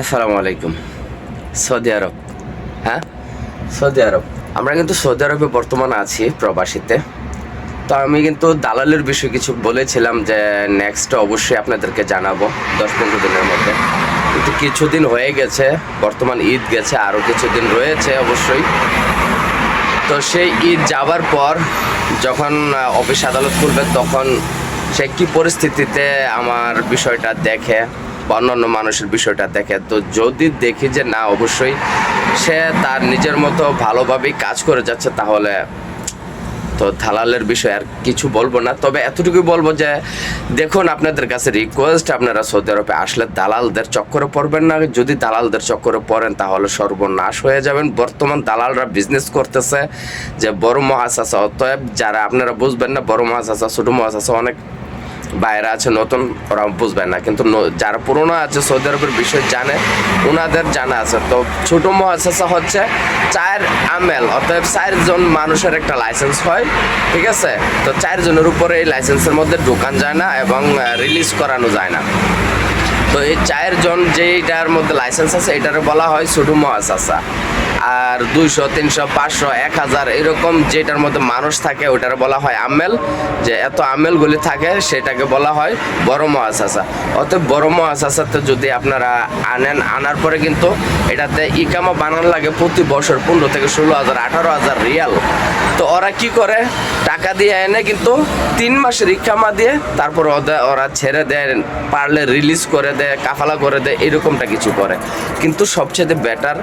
আসসালামু আলাইকুম। Saudi Arab. হ্যাঁ? Saudi Arab. আমরা কিন্তু সৌদি আরবে বর্তমানে আছি প্রবাসীতে। তো আমি কিন্তু দালালের বিষয়ে কিছু বলেছিলাম যে নেক্সট অবশ্যই আপনাদেরকে জানাব দশ পনেরো দিনের মধ্যে। কিন্তু কিছুদিন হয়ে গেছে, বর্তমান ঈদ গেছে, আরও কিছুদিন রয়েছে অবশ্যই। তো সেই ঈদ যাওয়ার পর যখন অফিস আদালত খুলবে, তখন সে কী পরিস্থিতিতে আমার বিষয়টা দেখে বা অন্যান্য মানুষের বিষয়টা দেখে। তো যদি দেখি যে না, অবশ্যই সে তার নিজের মতো ভালোভাবেই কাজ করে যাচ্ছে, তাহলে তো দালালের বিষয়ে আর কিছু বলব না। তবে এতটুকুই বলব যে, দেখুন, আপনাদের কাছে রিকোয়েস্ট আপনারা সৌদি আরবে আসলে দালালদের চক্করে পড়বেন না। যদি দালালদের চক্করে পড়েন, তাহলে সর্বনাশ হয়ে যাবেন। বর্তমান দালালরা বিজনেস করতেছে যে, বড় মহাশাসা অতএব যারা, আপনারা বুঝবেন না, বড় মহাশাসা ছোট মহাশাসা অনেক বাইরে আছে, নতুন ওরা বুঝবে না। কিন্তু যারা পুরনো আছে, সৌদি আরবের বিষয় জানে ওনাদের জানা আছে। তো ছোট মহাসেসা হচ্ছে চার আমেল, অতএব চারজন মানুষের একটা লাইসেন্স হয়, ঠিক আছে? তো চারজনের উপরে এই লাইসেন্সের মধ্যে ঢোকান যায় না এবং রিলিজ করানো যায় না। তো এই চারজন যেইটার মধ্যে লাইসেন্স আছে, এটারে বলা হয় ছোট মহাশাসা আর দুইশো, তিনশো, পাঁচশো, এক হাজার এরকম যেটার মধ্যে মানুষ থাকে ওটারে বলা হয় আমেল। যে এত আমেলগুলি থাকে, সেটাকে বলা হয় বড় মহাশাসা অতএব বড় মহাশাসাতে যদি আপনারা আনেন, আনার পরে কিন্তু এটাতে ইকামা বানানো লাগে প্রতি বছর পনেরো থেকে ষোলো হাজার, আঠারো হাজার রিয়াল। তো ওরা কি করে? টাকা দিয়ে এনে কিন্তু তিন মাসের ইকামা দিয়ে তারপর ওরা ছেড়ে দেয়, পারলে রিলিজ করে দেয়, কাফালা করে দেয়, এরকমটা কিছু করে। কিন্তু সবচেয়ে বেটার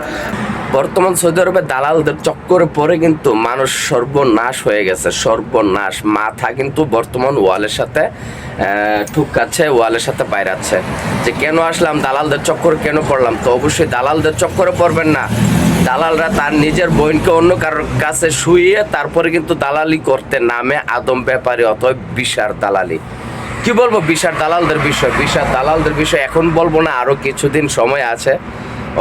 বর্তমান সৌদি আরবে দালালদের চক্করে পরে কিন্তু মানুষ সর্বনাশ হয়ে গেছে, সর্বনাশ। মাথা কিন্তু বর্তমান ওয়ালের সাথে ঠুকাচ্ছে ওয়ালের সাথে বাইরাচ্ছে যে কেন আসলাম, দালালদের চক্কর কেন পড়লাম? তো অবশ্যই দালালদের চক্করে পড়বেন না। দালালরা তার নিজের বোনকে অন্য কারোর কাছে শুয়ে তারপরে কিন্তু দালালি করতে নামে আদম ব্যাপারী অথবা বিশার দালালি। কি বলব বিশার দালালদের বিষয়? বিশার দালালদের বিষয় এখন বলব না, আরও কিছুদিন সময় আছে।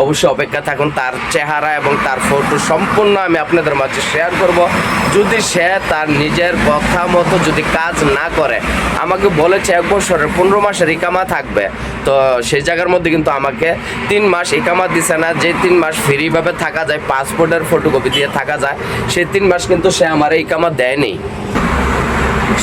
অবশ্যই অপেক্ষা থাকুন, তার চেহারা এবং তার ফটো সম্পূর্ণ আমি আপনাদের মাঝে শেয়ার করব। যদি সে তার নিজের কথা মতো যদি কাজ না করে, আমাকে বলেছে এক বছরের পনেরো মাসের ইকামা থাকবে, তো সেই জায়গার মধ্যে কিন্তু আমাকে তিন মাস ইকামা দিছে না, যে তিন মাস ফ্রিভাবে থাকা যায় পাসপোর্টের ফটোকপি দিয়ে থাকা যায়, সেই তিন মাস কিন্তু সে আমার ইকামা দেয়নি।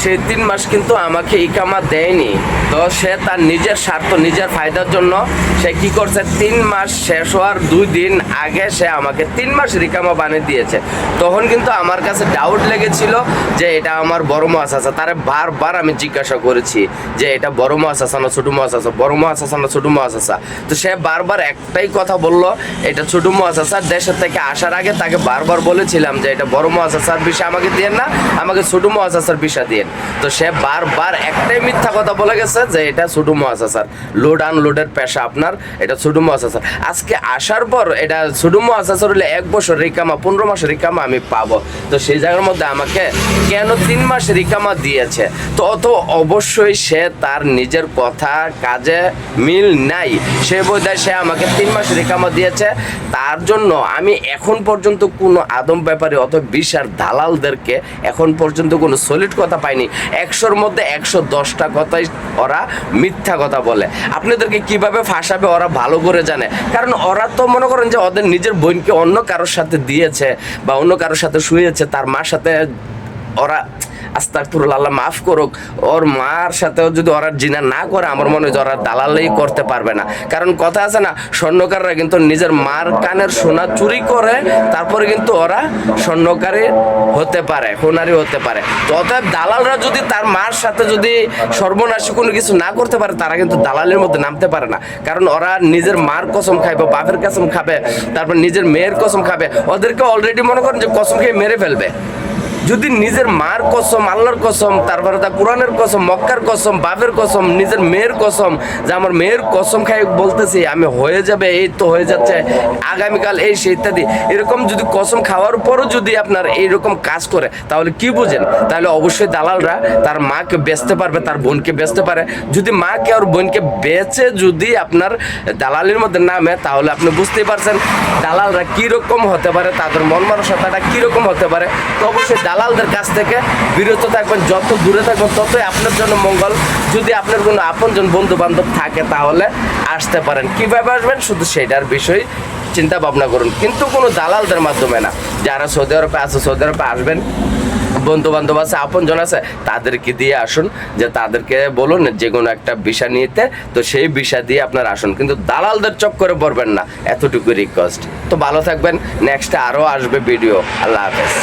সেই তিন মাস কিন্তু আমাকে ইকামা দেয়নি। তো সে তার নিজের স্বার্থ, নিজের ফায়দার জন্য সে কি করছে? তিন মাস শেষ হওয়ার দুই দিন আগে সে আমাকে তিন মাস রিকামা বানিয়ে দিয়েছে। তখন কিন্তু আমার কাছে ডাউট লেগেছিল যে এটা আমার বড় মাছ আছে তারে বারবার আমি জিজ্ঞাসা করেছি যে এটা বড় মাছ আছে না ছোট মাছ আছে বড় মাছ আছে না ছোট মাছ আছে তো সে বারবার একটাই কথা বলল, এটা ছোট মাছ আছে দেশের থেকে আসার আগে তাকে বারবার বলেছিলাম যে এটা বড় মাছ আসার বিষয় আমাকে দিয়েন না, আমাকে ছোট মাছ আসার বিষয় দিয়েন তো সে বারবার একটাই মিথ্যা কথা বলে গেছে যে এটা ছোট মাছ আসার লোড আনলোডের পেশা আপনার, এটা ছোট মাছ আসার আজকে আসার পর এটা ছোট মাছ আসার হলে এক বছর রিকামা, পনেরো মাস রিকামা আমি পাবো। তো সেই জায়গার মধ্যে আমাকে কেন তিন মাস রিকামা দিয়েছে? তো অত অবশ্যই সে তার নিজের কথা, কাজে মিল নাই। সে বোধহয় সে আমাকে তিন মাস রিকামা দিয়েছে। তার জন্য আমি এখন পর্যন্ত কোনো আদম ব্যাপারে অত বিশার দালালদেরকে এখন পর্যন্ত কোনো সলিড কথা পাইনি। একশোর মধ্যে একশো দশটা কথাই ওরা মিথ্যা কথা বলে। আপনাদেরকে কীভাবে ফাঁসাবে ওরা ভালো করে জানে। কারণ ওরা তো মনে করেন যে ওদের নিজের বোনকে অন্য কারোর সাথে দিয়েছে বা অন্য কারোর সাথে শুয়েছে, তার মার সাথে ওরা আস্তাকফিরুল্লাহ আল্লাহ মাফ করুক। ওর মার সাথেও যদি ওরা জিনা না করে, আমার মনে হয় ওরা দালালেই করতে পারবে না। কারণ কথা আছে না, স্বর্ণকাররা কিন্তু নিজের মার কানের সোনা চুরি করে, তারপরে কিন্তু ওরা স্বর্ণকারী হতে পারে সোনারি হতে পারে। তো অতএব দালালরা যদি তার মার সাথে যদি সর্বনাশী কোনো কিছু না করতে পারে, তারা কিন্তু দালালের মধ্যে নামতে পারে না। কারণ ওরা নিজের মার কসম খাইবে, বাপের কসম খাবে, তারপর নিজের মেয়ের কসম খাবে। ওদেরকে অলরেডি মনে করেন যে কসম খেয়ে মেরে ফেলবে। যদি নিজের মার কসম, আল্লাহর কসম, তারপরে তা কোরআনের কসম, মক্কার কসম, বাপের কসম, নিজের মেয়ের কসম, যে আমার মেয়ের কসম খাই বলতেছি, আমি হয়ে যাবে, এই তো হয়ে যাচ্ছে, আগামীকাল এই সে ইত্যাদি। এরকম যদি কসম খাওয়ার পরও যদি আপনার এইরকম কাজ করে, তাহলে কি বুঝেন? তাহলে অবশ্যই দালালরা তার মাকে বেচতে পারবে, তার বোনকে বেচতে পারে। যদি মাকে আর বোনকে বেচে যদি আপনার দালালির মধ্যে নামে, তাহলে আপনি বুঝতেই পারছেন দালালরা কীরকম হতে পারে, তাদের মন মানসতাটা কীরকম হতে পারে। তো অবশ্যই দালাল দালালদের কাছ থেকে বিরত থাকবেন, যত দূরে থাকবেন, ততই আপনার জন্য মঙ্গল। যদি আপনার কোনো আপনজন বন্ধু বান্ধব থাকে, তাহলে আসতে পারেন। কীভাবে আসবেন? শুধু সেটার বিষয় চিন্তা ভাবনা করুন। কিন্তু কোনো দালালদের মাধ্যমে না। যারা সৌদি আরবে আছে, সৌদি আরবে আসবেন বন্ধু বান্ধব আছে, আপনজন আছে, তাদেরকে দিয়ে আসুন, যে তাদেরকে বলুন যে কোনো একটা ভিসা নিতে। তো সেই ভিসা দিয়ে আপনার আসুন। কিন্তু দালালদের চক্করে পড়বেন না। এতটুকু রিকোয়েস্ট তো ভালো থাকবেন। নেক্সটে আরও আসবে ভিডিও আল্লাহ হাফেজ।